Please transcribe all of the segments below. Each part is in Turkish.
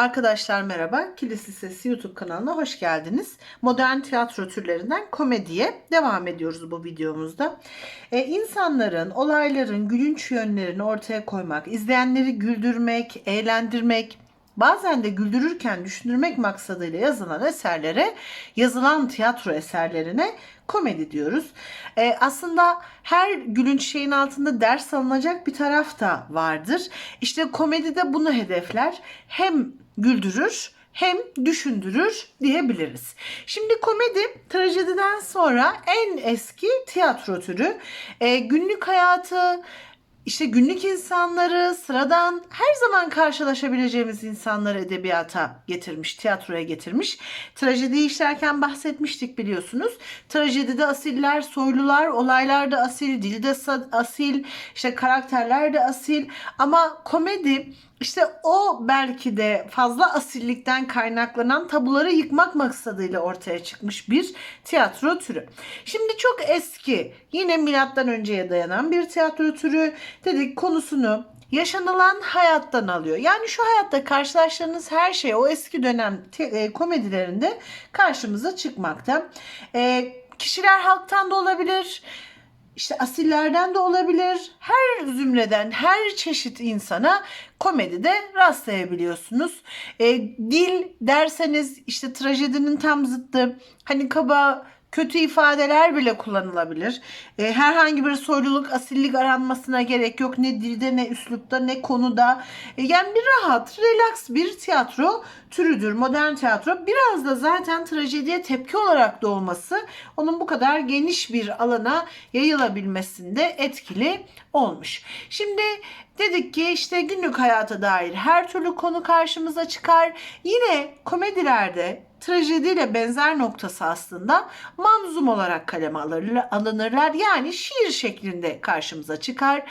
Arkadaşlar merhaba. Kilis Lisesi YouTube kanalına hoş geldiniz. Modern tiyatro türlerinden komediye devam ediyoruz bu videomuzda. Ee, insanların, olayların gülünç yönlerini ortaya koymak, izleyenleri güldürmek, eğlendirmek, bazen de güldürürken düşündürmek maksadıyla yazılan eserlere, yazılan tiyatro eserlerine komedi diyoruz. Ee, aslında her gülünç şeyin altında ders alınacak bir taraf da vardır. İşte komedi de bunu hedefler. Hem güldürür hem düşündürür diyebiliriz. Şimdi komedi trajediden sonra en eski tiyatro türü. Ee, günlük hayatı, işte günlük insanları, sıradan her zaman karşılaşabileceğimiz insanları edebiyata getirmiş, tiyatroya getirmiş. Trajediyi işlerken bahsetmiştik biliyorsunuz. Trajedide asiller, soylular, olaylar da asil, dilde asil, işte karakterler de asil. Ama komedi işte o belki de fazla asillikten kaynaklanan tabuları yıkmak maksadıyla ortaya çıkmış bir tiyatro türü. Şimdi çok eski, yine milattan önceye dayanan bir tiyatro türü. Dedik konusunu yaşanılan hayattan alıyor. Yani şu hayatta karşılaştığınız her şey o eski dönem e, komedilerinde karşımıza çıkmakta. E, kişiler halktan da olabilir. İşte asillerden de olabilir. Her zümreden, her çeşit insana komedide rastlayabiliyorsunuz. E, dil derseniz işte trajedinin tam zıttı. Hani kaba kötü ifadeler bile kullanılabilir. E, herhangi bir soyluluk, asillik aranmasına gerek yok. Ne dilde, ne üslupta, ne konuda. E, yani bir rahat, relax bir tiyatro türüdür. Modern tiyatro. Biraz da zaten trajediye tepki olarak doğması onun bu kadar geniş bir alana yayılabilmesinde etkili olmuş. Şimdi dedik ki işte günlük hayata dair her türlü konu karşımıza çıkar. Yine komedilerde trajediyle benzer noktası aslında manzum olarak kaleme alınırlar. Yani şiir şeklinde karşımıza çıkar.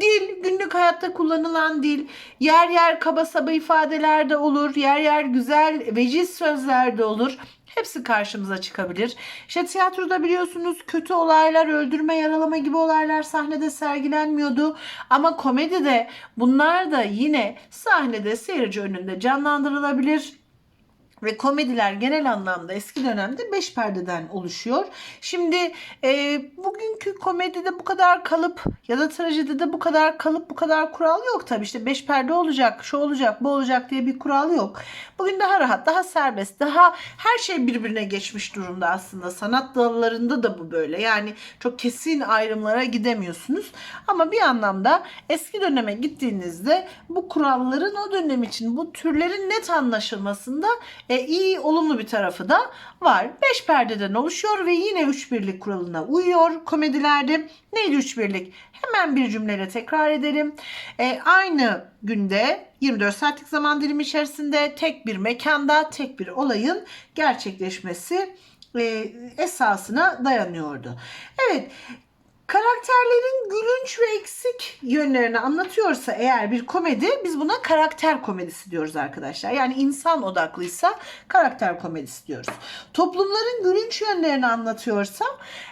Dil, günlük hayatta kullanılan dil, yer yer kaba saba ifadeler de olur, yer yer güzel veciz sözler de olur. Hepsi karşımıza çıkabilir. İşte tiyatroda biliyorsunuz kötü olaylar, öldürme, yaralama gibi olaylar sahnede sergilenmiyordu. Ama komedide bunlar da yine sahnede seyirci önünde canlandırılabilir. Ve komediler genel anlamda eski dönemde beş perdeden oluşuyor. Şimdi e, bugünkü komedide bu kadar kalıp ya da trajedide bu kadar kalıp bu kadar kural yok tabii. İşte beş perde olacak, şu olacak, bu olacak diye bir kural yok. Bugün daha rahat, daha serbest, daha her şey birbirine geçmiş durumda aslında. Sanat dallarında da bu böyle. Yani çok kesin ayrımlara gidemiyorsunuz. Ama bir anlamda eski döneme gittiğinizde bu kuralların o dönem için bu türlerin net anlaşılmasında iyi olumlu bir tarafı da var. Beş perdeden oluşuyor ve yine üç birlik kuralına uyuyor komedilerde. Neydi üç birlik? Hemen bir cümleyle tekrar edelim. E, aynı günde 24 saatlik zaman dilimi içerisinde tek bir mekanda tek bir olayın gerçekleşmesi e, esasına dayanıyordu. Evet karakterlerin gülünç ve eksik yönlerini anlatıyorsa eğer bir komedi biz buna karakter komedisi diyoruz arkadaşlar. Yani insan odaklıysa karakter komedisi diyoruz. Toplumların gülünç yönlerini anlatıyorsa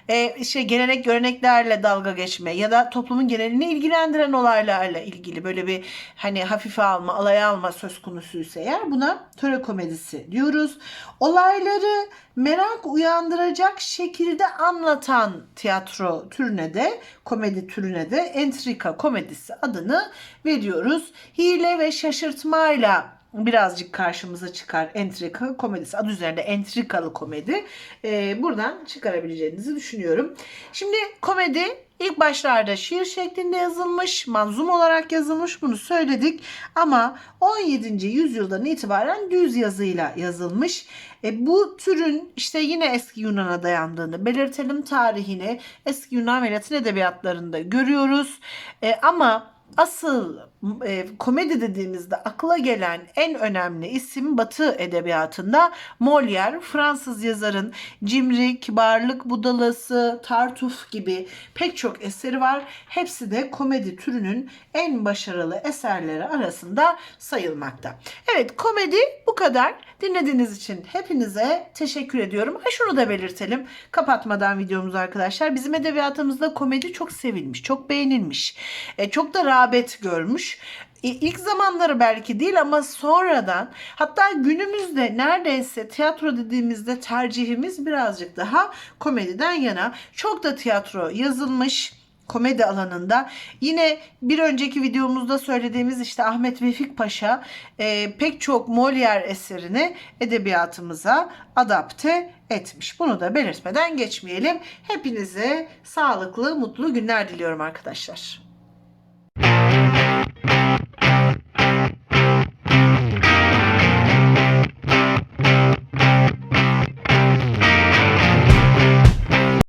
e, işte gelenek göreneklerle dalga geçme ya da toplumun genelini ilgilendiren olaylarla ilgili böyle bir hani hafife alma, alaya alma söz konusuysa eğer buna töre komedisi diyoruz. Olayları merak uyandıracak şekilde anlatan tiyatro türüne de komedi türüne de entrika komedisi adını veriyoruz. Hile ve şaşırtmayla birazcık karşımıza çıkar entrika komedisi. Adı üzerinde entrikalı komedi. Ee, buradan çıkarabileceğinizi düşünüyorum. Şimdi komedi ilk başlarda şiir şeklinde yazılmış, manzum olarak yazılmış bunu söyledik. Ama 17. yüzyıldan itibaren düz yazıyla yazılmış. E, bu türün işte yine eski Yunan'a dayandığını belirtelim tarihini eski Yunan ve Latin edebiyatlarında görüyoruz. E, ama asıl e, komedi dediğimizde akla gelen en önemli isim Batı edebiyatında Molière, Fransız yazarın Cimri, Kibarlık Budalası, Tartuf gibi pek çok eseri var. Hepsi de komedi türünün en başarılı eserleri arasında sayılmakta. Evet komedi bu kadar. Dinlediğiniz için hepinize teşekkür ediyorum. Ha şunu da belirtelim kapatmadan videomuzu arkadaşlar. Bizim edebiyatımızda komedi çok sevilmiş, çok beğenilmiş, e, çok da rağbet görmüş. İlk zamanları belki değil ama sonradan hatta günümüzde neredeyse tiyatro dediğimizde tercihimiz birazcık daha komediden yana. Çok da tiyatro yazılmış komedi alanında. Yine bir önceki videomuzda söylediğimiz işte Ahmet Vefik Paşa e, pek çok Molière eserini edebiyatımıza adapte etmiş. Bunu da belirtmeden geçmeyelim. Hepinize sağlıklı, mutlu günler diliyorum arkadaşlar.